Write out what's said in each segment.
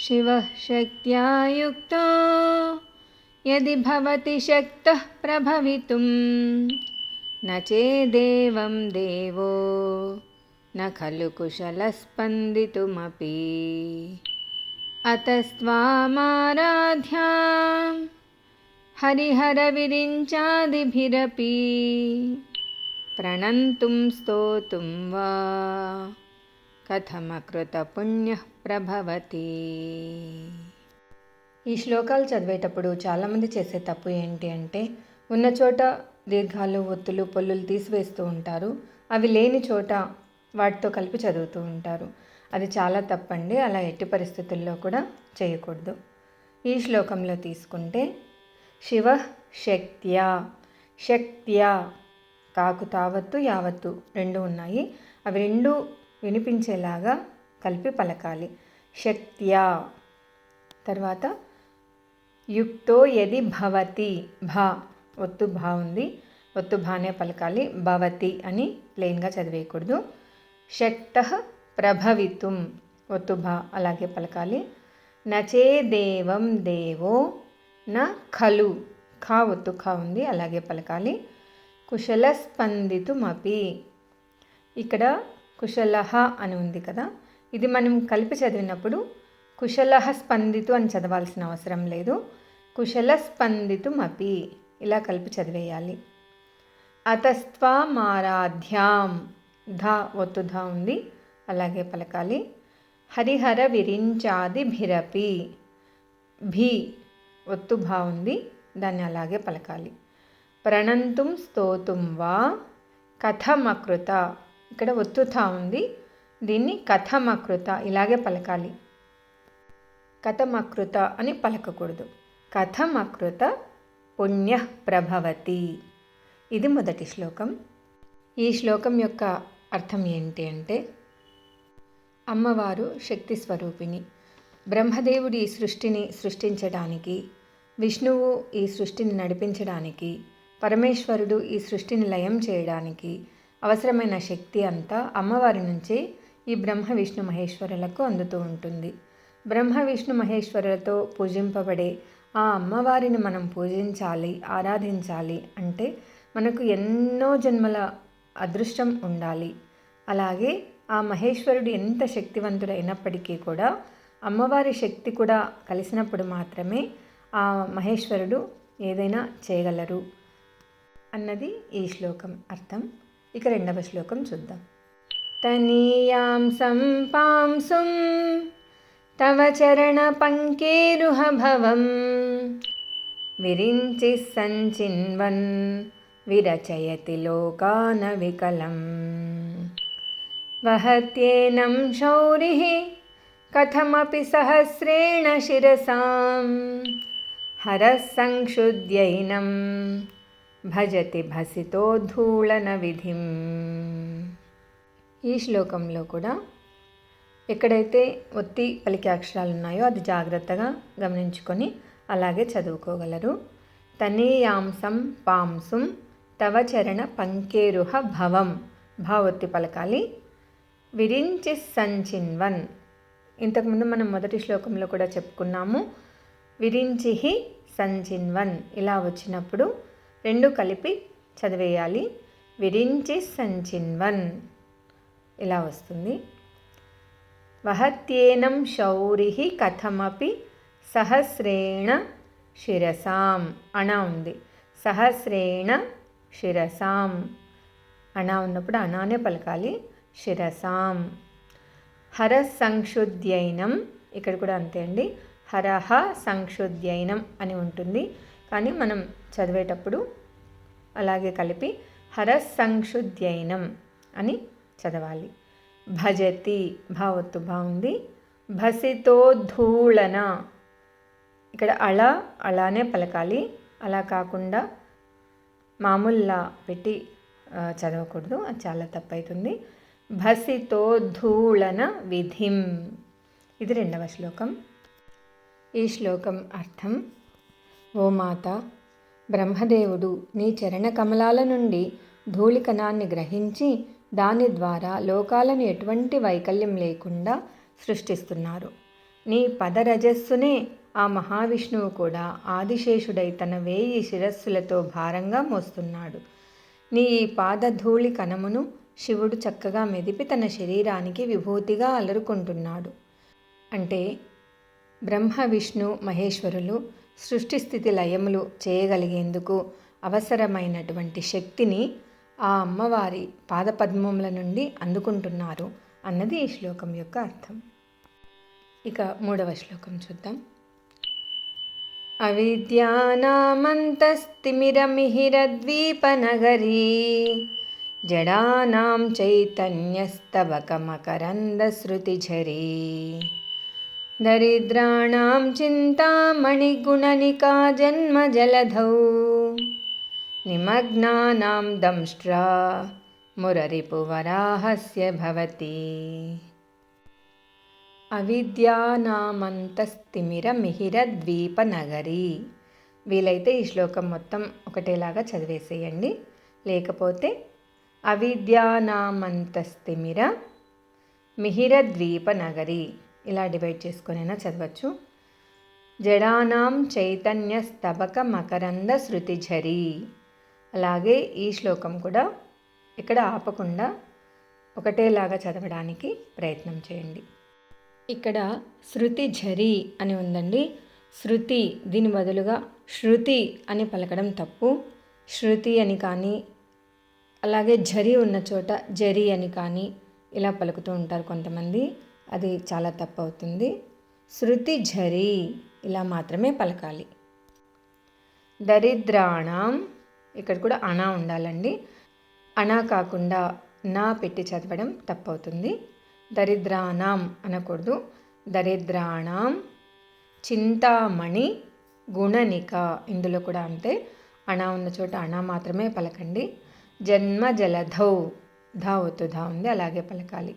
शिवः शक्त्या युक्तो यदि भवति शक्तः प्रभवितुं न चेदेवं देवो न खलु कुशलस्पन्दितुमपि। अतस्त्वामाराध्या हरिहरविरिञ्चादिभिरपि प्रणन्तुं स्तोतुं वा कथमकृतपुण्यः ప్రభవతి. ఈ శ్లోకాలు చదివేటప్పుడు చాలామంది చేసే తప్పు ఏంటి అంటే ఉన్న చోట దీర్ఘాలు ఒత్తులు పొల్లులు తీసివేస్తూ ఉంటారు. అవి లేని చోట వాటితో కలిపి చదువుతూ ఉంటారు. అది చాలా తప్పండి అలా ఎట్టి పరిస్థితుల్లో కూడా చేయకూడదు. ఈ శ్లోకంలో తీసుకుంటే శివ శక్త్యా శక్త్యా కాకు తావత్తు యావత్తు రెండు ఉన్నాయి. అవి రెండు వినిపించేలాగా కలిపి పలకాలి. శక్త్యా. తర్వాత యుక్తో యది భవతి. భా. ఒత్తు భా ఉంది. ఒత్తు భానే పలకాలి. భవతి అని ప్లెయిన్గా చదివేయకూడదు. శక్త ప్రభవితుం. ఒత్తు భా అలాగే పలకాలి. నచే దేవం దేవో. న ఖలు. ఖా ఒత్తు ఖా ఉంది. అలాగే పలకాలి. కుశల స్పందితుమపి ఇక్కడ కుశలహ అని ఉంది కదా. ఇది మనం కలిపి చదివినప్పుడు కుశల స్పందితు అని చదవాల్సిన అవసరం లేదు. కుశల స్పందితుమపి. ఇలా కలిపి చదివేయాలి. అతస్త్వామారాధ్యాం ధ ఒత్తు ధ ఉంది. అలాగే పలకాలి. హరిహర విరించాది భిరపి. భీ ఒత్తు భా ఉంది. దాన్ని అలాగే పలకాలి. ప్రణంతుం స్తోతుం వా. కథమకృత. ఇక్కడ ఒత్తుథ ఉంది. దీన్ని కథమకృత ఇలాగే పలకాలి. కథమకృత అని పలకకూడదు. కథమకృత పుణ్య ప్రభవతి. ఇది మొదటి శ్లోకం. ఈ శ్లోకం యొక్క అర్థం ఏంటి అంటే అమ్మవారు శక్తి స్వరూపిణి. బ్రహ్మదేవుడి ఈ సృష్టిని సృష్టించడానికి విష్ణువు ఈ సృష్టిని నడిపించడానికి పరమేశ్వరుడు ఈ సృష్టిని లయం చేయడానికి అవసరమైన శక్తి అంతా అమ్మవారి నుంచే ఈ బ్రహ్మ విష్ణు మహేశ్వరులకు అందుతూ ఉంటుంది. బ్రహ్మ విష్ణు మహేశ్వరులతో పూజింపబడే ఆ అమ్మవారిని మనం పూజించాలి ఆరాధించాలి అంటే మనకు ఎన్నో జన్మల అదృష్టం ఉండాలి. అలాగే ఆ మహేశ్వరుడు ఎంత శక్తివంతుడైనప్పటికీ కూడా అమ్మవారి శక్తి కూడా కలిసినప్పుడు మాత్రమే ఆ మహేశ్వరుడు ఏదైనా చేయగలరు అన్నది ఈ శ్లోకం అర్థం. ఇక రెండవ శ్లోకం చూద్దాం. తనీయాం సంపాంసుం తవ చరణ పంకేరుహ భవం విరించి సంచిన్వన్ విరచయతి లోకాన వికలం వహత్యేనం శౌరి కథమపి సహస్రేణ శిరసాం హరः సంక్షుద్యైనం భజతి భసితోద్ధూళన విధిం ఈ శ్లోకంలో కూడా ఎక్కడైతే ఒత్తి పలికే అక్షరాలు ఉన్నాయో అది జాగ్రత్తగా గమనించుకొని అలాగే చదువుకోగలరు. తనీయాంసం పాంసుం తవ చరణ పంకేరుహ భవం భావొత్తి ఒత్తి పలకాలి. విరించి సంచిన్వన్. ఇంతకుముందు మనం మొదటి శ్లోకంలో కూడా చెప్పుకున్నాము. విరించిహి సంచిన్వన్ ఇలా వచ్చినప్పుడు రెండు కలిపి చదివేయాలి. విరించి సంచిన్వన్. ఇలా వస్తుంది. వహత్యేనం శౌరి కథమపి సహస్రేణ శిరసాం అణ ఉంది. సహస్రేణ శిరసాం. అణ ఉన్నప్పుడు అణానే పలకాలి. శిరసాం. హర సంక్షుద్యైనం ఇక్కడ కూడా అంతే అండి. హరహ సంక్షుద్యైనం అని ఉంటుంది. కానీ మనం చదివేటప్పుడు అలాగే కలిపి హర సంక్షుద్యైనం అని చదవాలి. భజతి భావత్తు బాగుంది. భసితో ధూళన. ఇక్కడ అళ అలానే పలకాలి. అలా కాకుండా మామూలులా పెట్టి చదవకూడదు. అది చాలా తప్పవుతుంది ధూళన విధిం. ఇది రెండవ శ్లోకం. ఈ శ్లోకం అర్థం. ఓ మాత బ్రహ్మదేవుడు నీ చరణ కమలాల నుండి ధూళికణాన్ని గ్రహించి దాని ద్వారా లోకాలను ఎటువంటి వైకల్యం లేకుండా సృష్టిస్తున్నారు. నీ పదరజస్సునే ఆ మహావిష్ణువు కూడా ఆదిశేషుడై తన వేయి శిరస్సులతో భారంగా మోస్తున్నాడు. నీ ఈ పాదధూళి కణమును శివుడు చక్కగా మెదిపి తన శరీరానికి విభూతిగా అలరుకుంటున్నాడు. అంటే బ్రహ్మ విష్ణు మహేశ్వరులు సృష్టి స్థితి లయములు చేయగలిగేందుకు అవసరమైనటువంటి శక్తిని ఆ అమ్మవారి పాదపద్మముల నుండి అందుకుంటున్నారు అన్నది ఈ శ్లోకం యొక్క అర్థం. ఇక మూడవ శ్లోకం చూద్దాం. అవిద్యానామంతస్తిమిరమిహిరద్వీపనగరీ జడానాం చైతన్యస్తవకమకరందశ్రుతిఝరీ దరిద్రాణాం చింతామణిగుణనికా జన్మజలధౌ నిమగ్నానాం దంష్ట్రా మురరిపువరాహస్య భవతి. అవిద్యానామంతస్తిమిరమిహిరద్వీపనగరి వీలైతే ఈ శ్లోకం మొత్తం ఒకటేలాగా చదివేసేయండి. లేకపోతే అవిద్యానామంతస్తిమిర మిహిరద్వీపనగరి ఇలా డివైడ్ చేసుకొనైనా చదవచ్చు. జడానాం చైతన్య స్తబక మకరంద శృతిఝరీ అలాగే ఈ శ్లోకం కూడా ఇక్కడ ఆపకుండా ఒకటేలాగా చదవడానికి ప్రయత్నం చేయండి. ఇక్కడ శృతి ఝరి అని ఉందండి. శృతి దీని బదులుగా శృతి అని పలకడం తప్పు. శృతి అని కానీ అలాగే జరి ఉన్న చోట జరి అని కానీ ఇలా పలుకుతూ ఉంటారు కొంతమంది. అది చాలా తప్పు అవుతుంది శృతి ఝరి ఇలా మాత్రమే పలకాలి. దరిద్రాణం ఇక్కడ కూడా అనా ఉండాలండి. అనా కాకుండా నా పెట్టి చదవడం తప్పవుతుంది. దరిద్రానాం అనకూడదు. దరిద్రాణం చింతామణి గుణనిక ఇందులో కూడా అంతే. అణా ఉన్న చోట అణా మాత్రమే పలకండి. జన్మ జలధౌ ధా ఒత్తు ధా ఉంది అలాగే పలకాలి.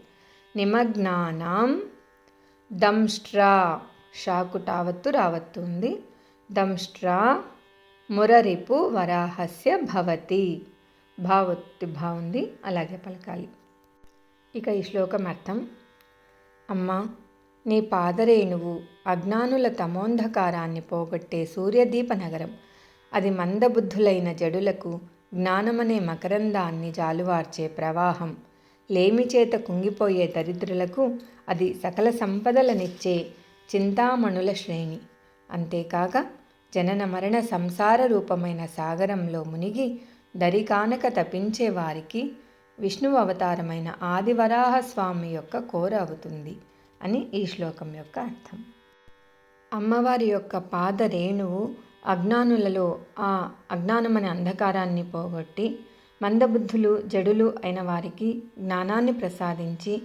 నిమగ్నానాం దంష్ట్రా షాకు టావత్తు రావత్తు ఉంది. దంష్ట్రా మురరిపు వరాహస్య భవతి. భావొత్తి భావుంది అలాగే పలకాలి. ఇక ఈ శ్లోకం అర్థం అమ్మా నీ పాదరేణువు అజ్ఞానుల తమోంధకారాన్ని పోగొట్టే సూర్యదీప నగరం. అది మందబుద్ధులైన జడులకు జ్ఞానమనే మకరందాన్ని జాలువార్చే ప్రవాహం. లేమి చేత కుంగిపోయే దరిద్రులకు అది సకల సంపదలనిచ్చే చింతామణుల శ్రేణి. అంతేకాక జనన మరణ సంసార రూపమైన సాగరంలో మునిగి దరికానక తపించే వారికి విష్ణువు అవతారమైన ఆదివరాహ స్వామి యొక్క కోర అవుతుంది అని ఈ శ్లోకం యొక్క అర్థం. అమ్మవారి యొక్క పాద రేణువు అజ్ఞానులలో ఆ అజ్ఞానమనే అంధకారాన్ని పోగొట్టి మందబుద్ధులు జడులు అయిన వారికి జ్ఞానాన్ని ప్రసాదించి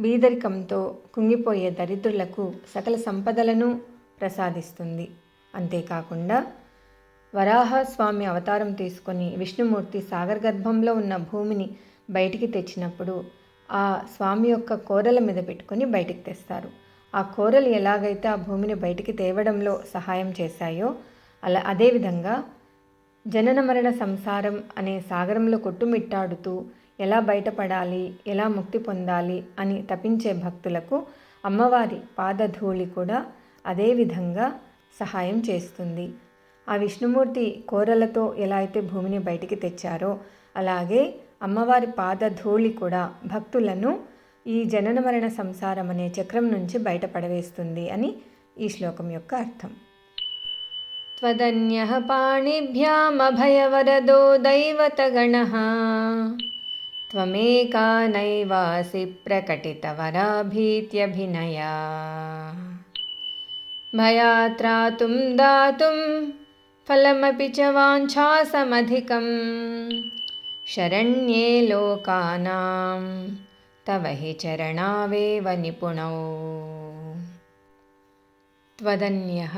బీదరికంతో కుంగిపోయే దరిద్రులకు సకల సంపదలను ప్రసాదిస్తుంది. అంతేకాకుండా వరాహస్వామి అవతారం తీసుకొని విష్ణుమూర్తి సాగర్ గర్భంలో ఉన్న భూమిని బయటికి తెచ్చినప్పుడు ఆ స్వామి యొక్క కోరల మీద పెట్టుకొని బయటికి తెస్తారు. ఆ కోరలు ఎలాగైతే ఆ భూమిని బయటికి తేవడంలో సహాయం చేశాయో అలా అదేవిధంగా జనన మరణ సంసారం అనే సాగరంలో కొట్టుమిట్టాడుతూ ఎలా బయటపడాలి ఎలా ముక్తి పొందాలి అని తపించే భక్తులకు అమ్మవారి పాదధూళి కూడా అదేవిధంగా సహాయం చేస్తుంది ఆ విష్ణుమూర్తి కోరలతో ఎలా అయితే భూమిని బయటికి తెచ్చారో అలాగే అమ్మవారి పాదధూళి కూడా భక్తులను ఈ జనన మరణ సంసారం అనే చక్రం నుంచి బయటపడవేస్తుంది అని ఈ శ్లోకం యొక్క అర్థం त्वदन्यः पाणिभ्यामभयवरदो दैवतगणः त्वमेका नैवासि प्रकटितवराभीत्यभिनया भयात्रातुं दातुं फलमपि च वाञ्छासमधिकं शरण्ये लोकानां तव हि चरणावेव निपुणौ त्वदन्यः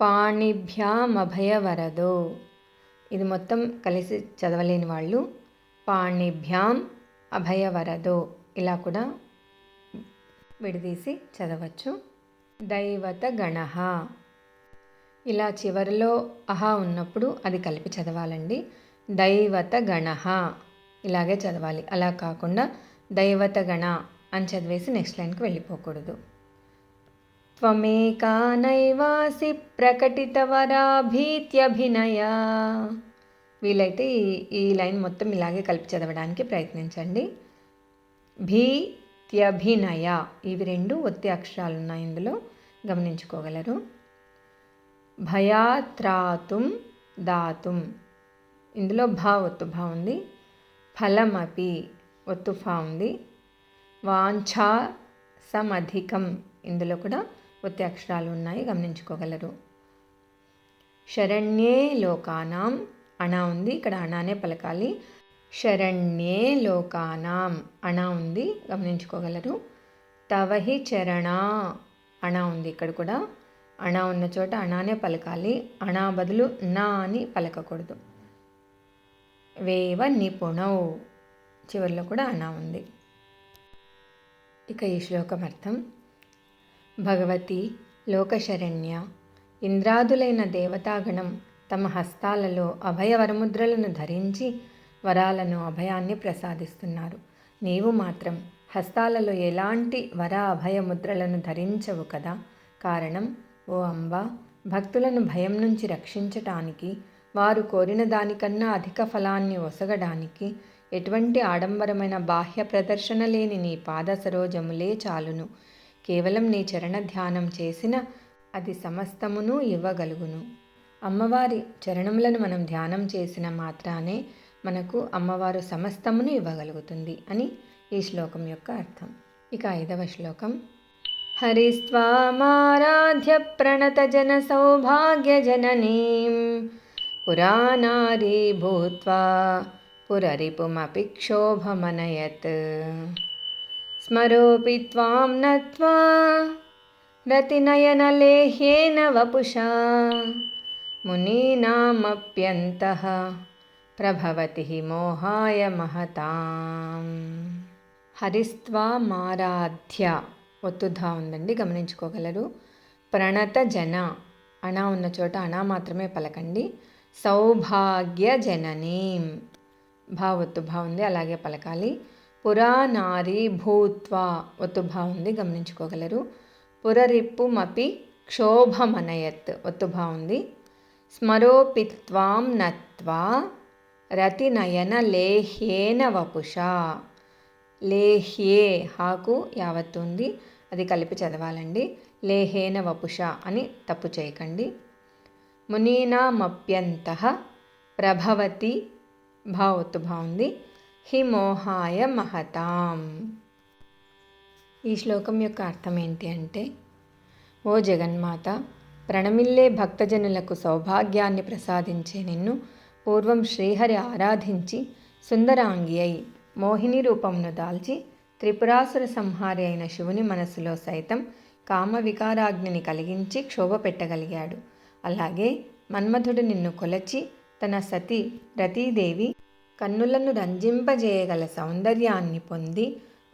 పాణిభ్యామభయవరదో ఇది మొత్తం కలిసి చదవలేని వాళ్ళు పాణిభ్యాం అభయవరదో ఇలా కూడా విడదీసి చదవచ్చు దైవత గణ ఇలా చివరిలో అహా ఉన్నప్పుడు అది కలిపి చదవాలండి. దైవత గణ ఇలాగే చదవాలి. అలా కాకుండా దైవత గణ అని చదివేసి నెక్స్ట్ లైన్కి వెళ్ళిపోకూడదు. త్వమేకా నైవాసి ప్రకటితవరాభీత్యభినయ. వీలైతే ఈ ఈ లైన్ మొత్తం ఇలాగే కలిపి చదవడానికి ప్రయత్నించండి. భీ త్యభినయ ఇవి రెండు ఒత్తి అక్షరాలు ఉన్నాయి ఇందులో. గమనించుకోగలరు. భయాత్రాతుం దాతుం ఇందులో భా ఒత్తు భా ఉంది. ఫలమపి ఒత్తు ఫా ఉంది. వాంఛా సమధికం. ఇందులో కూడా ఒత్తి అక్షరాలు ఉన్నాయి గమనించుకోగలరు. శరణ్యే లోకానాం. అణ ఉంది. ఇక్కడ అణానే పలకాలి. శరణ్యే లోకానాం అణ ఉంది గమనించుకోగలరు. తవహి చరణ అణ ఉంది ఇక్కడ కూడా. అణ ఉన్న చోట అణానే పలకాలి. అణా బదులు నా అని పలకకూడదు. వేవ నిపుణౌ చివరిలో కూడా అణ ఉంది. ఇక ఈ శ్లోకం అర్థం. భగవతి లోకశరణ్య ఇంద్రాదులైన దేవతాగణం తమ హస్తాలలో అభయ వరముద్రలను ధరించి వరాలను అభయాన్ని ప్రసాదిస్తున్నారు. నీవు మాత్రం హస్తాలలో ఎలాంటి వర అభయ ముద్రలను ధరించవు కదా? కారణం ఓ అంబ భక్తులను భయం నుంచి రక్షించటానికి వారు కోరిన దానికన్నా అధిక ఫలాన్ని ఒసగడానికి ఎటువంటి ఆడంబరమైన బాహ్య ప్రదర్శన లేని నీ పాద సరోజములే చాలును. కేవలం నీ చరణ ధ్యానం చేసిన అది సమస్తమును ఇవ్వగలుగును. అమ్మవారి చరణములను మనం ధ్యానం చేసిన మాత్రానే మనకు అమ్మవారు సమస్తమును ఇవ్వగలుగుతుంది అని ఈ శ్లోకం యొక్క అర్థం. ఇక ఐదవ శ్లోకం. హరిస్వామారాధ్య ప్రణతజన సౌభాగ్యజననీం పురాణారీ భూత్వా పురరిపుమపి క్షోభమనయత్. స్మరోపి త్వాం నత్వా రతినయనలేహ్యేన వపుషా మునీనామప్యంతః. ప్రభవతి మోహాయ మహతాం. హరిస్త్వామారాధ్య ఒత్తుధా ఉందండి గమనించుకోగలరు. ప్రణత జన అణ ఉన్న చోట అణ మాత్రమే పలకండి. సౌభాగ్య జననీం భా ఒత్తుభా ఉంది అలాగే పలకాలి. పురానారి భూత్వా ఒత్తుభా ఉంది గమనించుకోగలరు. పురరిప్పుమపి క్షోభమనయత్ ఒత్తుభా ఉంది. స్మరోపిత్వాం నత్వా రతినయన లేహ్యేన వపుష. లేహ్యే హాకు యావత్తుంది. అది కలిపి చదవాలండి. లేహేన వపుష అని తప్పు చేయకండి. మునీనామప్యంత ప్రభవతి భావత్తు బాగుంది. హిమోహాయ మహతాం. ఈ శ్లోకం యొక్క అర్థం ఏంటి అంటే ఓ జగన్మాత ప్రణమిల్లే భక్తజనులకు సౌభాగ్యాన్ని ప్రసాదించే నిన్ను పూర్వం శ్రీహరి ఆరాధించి సుందరాంగి అయి మోహిని రూపమును దాల్చి త్రిపురాసుర సంహారి అయిన శివుని మనస్సులో సైతం కామ వికారాగ్నిని కలిగించి క్షోభ పెట్టగలిగాడు. అలాగే మన్మథుడు నిన్ను కొలచి తన సతి రతీదేవి కన్నులను రంజింపజేయగల సౌందర్యాన్ని పొంది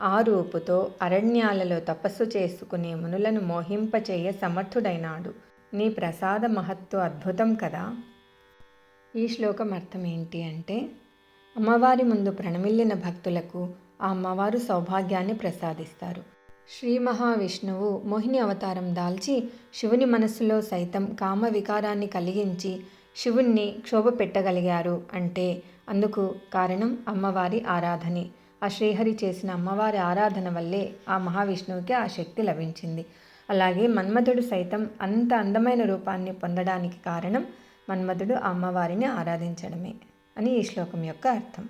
ఆ రూపుతో అరణ్యాలలో తపస్సు చేసుకునే మునులను మోహింపచేయ సమర్థుడైనాడు. నీ ప్రసాద మహత్తు అద్భుతం కదా! ఈ శ్లోకం అర్థం ఏంటి అంటే అమ్మవారి ముందు ప్రణమిల్లిన భక్తులకు ఆ అమ్మవారు సౌభాగ్యాన్ని ప్రసాదిస్తారు. శ్రీ మహావిష్ణువు మోహిని అవతారం దాల్చి శివుని మనస్సులో సైతం కామ వికారాన్ని కలిగించి శివుణ్ణి క్షోభ పెట్టగలిగారు అంటే అందుకు కారణం అమ్మవారి ఆరాధనే. ఆ శ్రీహరి చేసిన అమ్మవారి ఆరాధన వల్లే ఆ మహావిష్ణువుకి ఆ శక్తి లభించింది. అలాగే మన్మథుడు సైతం అంత అందమైన రూపాన్ని పొందడానికి కారణం మన్మధుడు అమ్మవారిని ఆరాధించడమే అని ఈ శ్లోకం యొక్క అర్థం.